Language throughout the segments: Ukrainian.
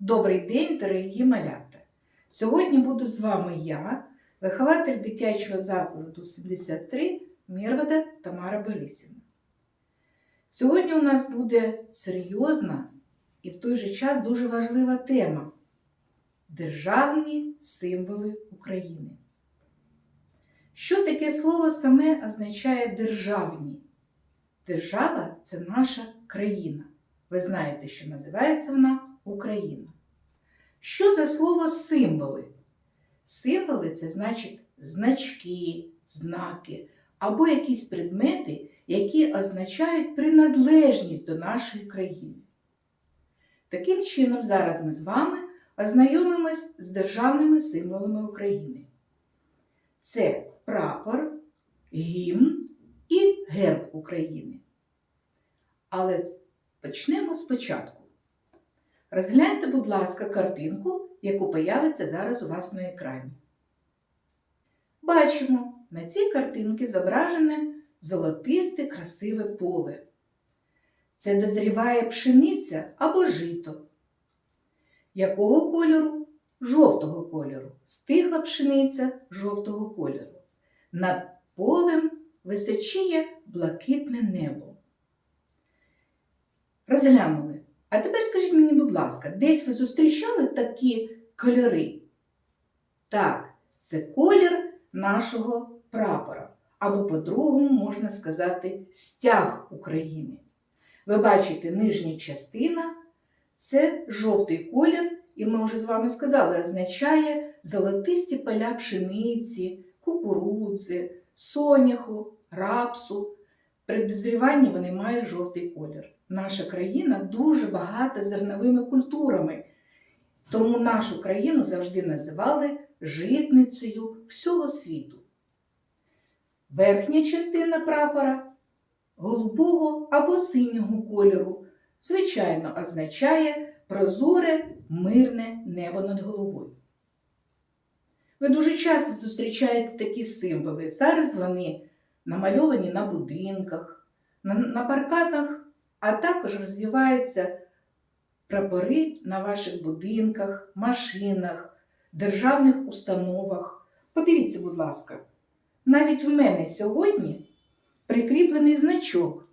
Добрий день, дорогі малята! Сьогодні буду з вами я, вихователь дитячого закладу 73 Мірвада Тамара Борисівна. Сьогодні у нас буде серйозна і в той же час дуже важлива тема Державні символи України. Що таке слово саме означає державні? Держава це наша країна. Ви знаєте, що називається вона Україна. Що за слово символи? Символи це значить значки, знаки або якісь предмети, які означають приналежність до нашої країни. Таким чином, зараз ми з вами ознайомимось з державними символами України. Це прапор, гімн і герб України. Але почнемо спочатку. Розгляньте, будь ласка, картинку, яку появиться зараз у вас на екрані. Бачимо, на цій картинці зображене золотисте красиве поле. Це дозріває пшениця або жито. Якого кольору? Жовтого кольору. Стигла пшениця жовтого кольору. Над полем височіє блакитне небо. Розглянули. А тепер скажіть мені, будь ласка, десь ви зустрічали такі кольори? Так, це колір нашого прапора. Або по-другому можна сказати стяг України. Ви бачите, нижня частина це жовтий колір, і ми вже з вами сказали, означає золотисті поля пшениці, кукурудзи, соняху, рапсу. При дозріванні вони мають жовтий колір. Наша країна дуже багата зерновими культурами, тому нашу країну завжди називали житницею всього світу. Верхня частина прапора голубого або синього кольору, звичайно, означає прозоре мирне небо над головою. Ви дуже часто зустрічаєте такі символи. Зараз вони намальовані на будинках, на, на парканах, а також розвиваються прапори на ваших будинках, машинах, державних установах. Подивіться, будь ласка, навіть в мене сьогодні прикріплений значок,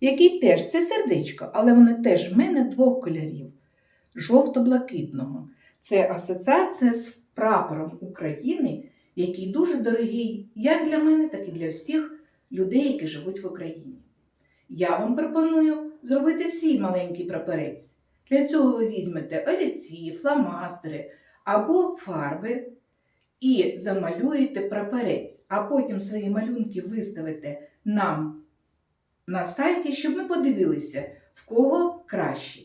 який теж це сердечко, але воно теж в мене двох кольорів жовто-блакитного. Це асоціація з прапором України, який дуже дорогий як для мене, так і для всіх людей, які живуть в Україні. Я вам пропоную зробити свій маленький прапорець. Для цього ви візьмете олівці, фломастери або фарби і замалюєте прапорець, а потім свої малюнки виставите нам на сайті, щоб ми подивилися, в кого краще.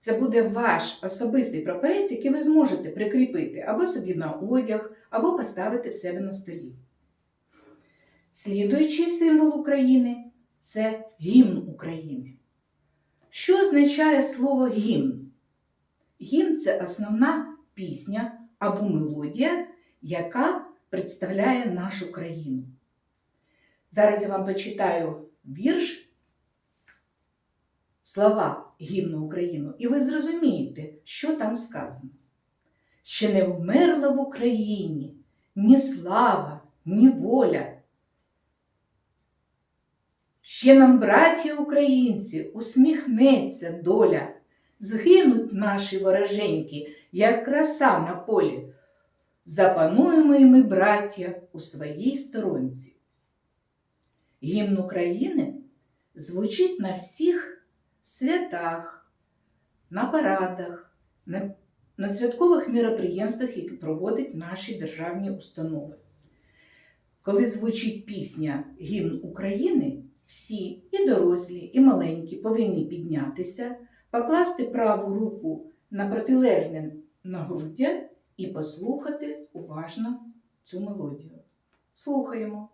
Це буде ваш особистий прапорець, який ви зможете прикріпити або собі на одяг, або поставити в себе на столі. Слідуючий символ України це гімн України. Що означає слово гімн? Гімн це основна пісня або мелодія, яка представляє нашу країну. Зараз я вам почитаю вірш слова гімну України, і ви зрозумієте, що там сказано. Ще не вмерла в Україні ні слава, ні воля. Ще нам, браті українці, усміхнеться доля, згинуть наші вороженьки, як краса на полі. Запануємо і ми, браття, у своїй сторонці. Гімн України звучить на всіх святах, на парадах, на, на святкових міроприємствах, які проводять наші державні установи. Коли звучить пісня Гімн України, всі, і дорослі, і маленькі, повинні піднятися, покласти праву руку на протилежне нагруддя і послухати уважно цю мелодію. Слухаємо.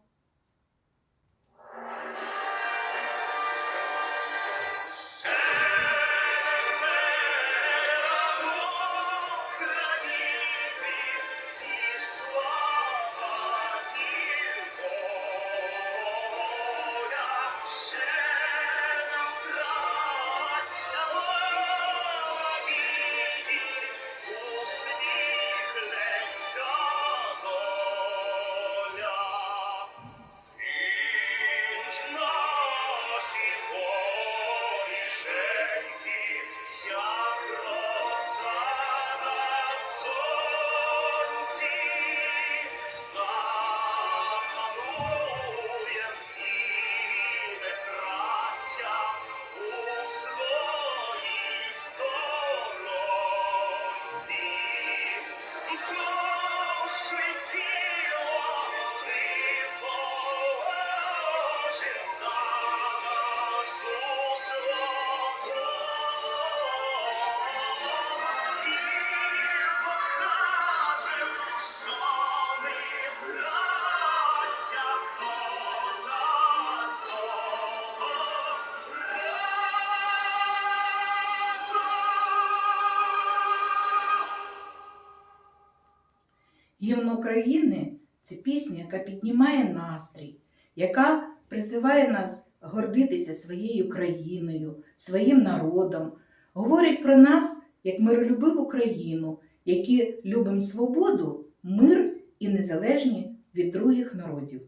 Гімн України це пісня, яка піднімає настрій, яка призиває нас гордитися своєю країною, своїм народом, говорить про нас як миролюбиву країну, які любимо свободу, мир і незалежні від других народів.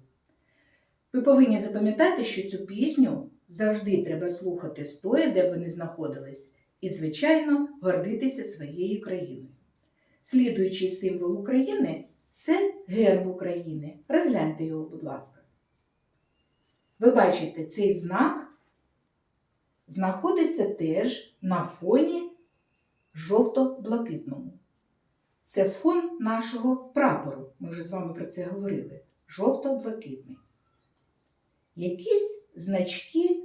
Ви повинні запам'ятати, що цю пісню завжди треба слухати стоя, де б ви не знаходились, і, звичайно, гордитися своєю країною. Слідуючий символ України це герб України. Розгляньте його, будь ласка. Ви бачите, цей знак знаходиться теж на фоні жовто-блакитному. Це фон нашого прапору. Ми вже з вами про це говорили. Жовто-блакитний. Якісь значки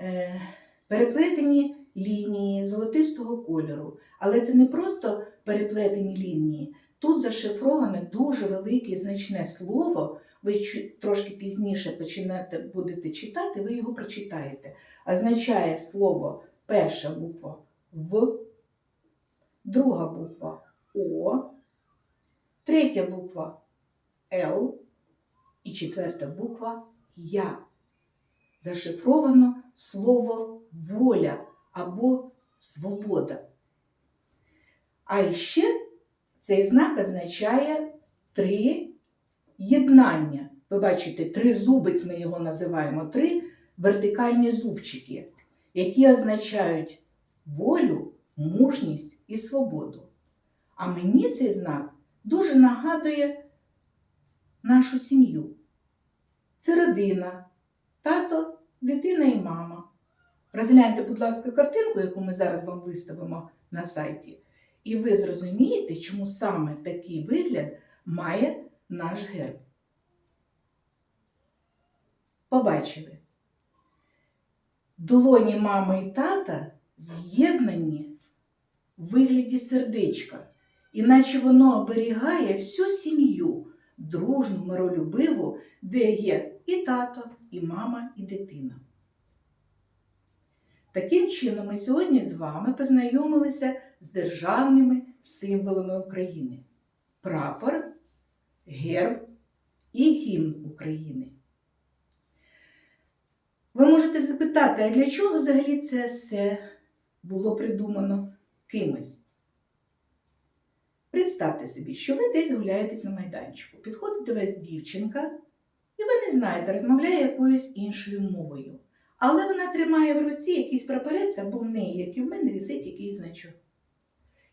е, переплетені лінії золотистого кольору. Але це не просто переплетені лінії. Тут зашифроване дуже велике і значне слово. Ви трошки пізніше починаєте, будете читати, ви його прочитаєте. Означає слово перша буква В, друга буква О, третя буква Л і четверта буква Я. Зашифровано слово воля або свобода. А ще цей знак означає три єднання. Ви бачите, тризубець ми його називаємо, три вертикальні зубчики, які означають волю, мужність і свободу. А мені цей знак дуже нагадує нашу сім'ю. Це родина, тато, дитина і мама. Розгляньте, будь ласка, картинку, яку ми зараз вам виставимо на сайті. І ви зрозумієте, чому саме такий вигляд має наш герб. Побачили. Долоні мами і тата з'єднані в вигляді сердечка, іначе воно оберігає всю сім'ю, дружну, миролюбиву, де є і тато, і мама, і дитина. Таким чином, ми сьогодні з вами познайомилися з державними символами України: прапор, герб і гімн України. Ви можете запитати, а для чого взагалі це все було придумано кимось? Представте собі, що ви десь гуляєтесь на майданчику, підходить до вас дівчинка, і ви не знаєте, розмовляє якоюсь іншою мовою. Але вона тримає в руці якийсь прапорець, або в неї, як і в мене, висить якийсь значок.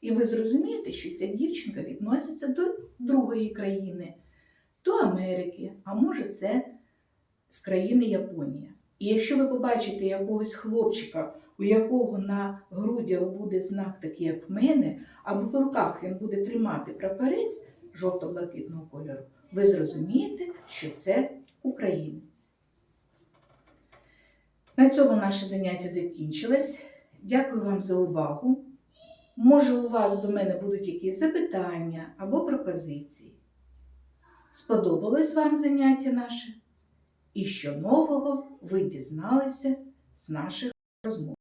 І ви зрозумієте, що ця дівчинка відноситься до другої країни, до Америки, а може, це з країни Японія. І якщо ви побачите якогось хлопчика, у якого на грудях буде знак такий, як в мене, або в руках він буде тримати прапорець жовто-блакитного кольору, ви зрозумієте, що це українець. На цьому наше заняття закінчилось. Дякую вам за увагу. Може, у вас до мене будуть якісь запитання або пропозиції. Сподобалось вам заняття наше? І що нового ви дізналися з наших розмов?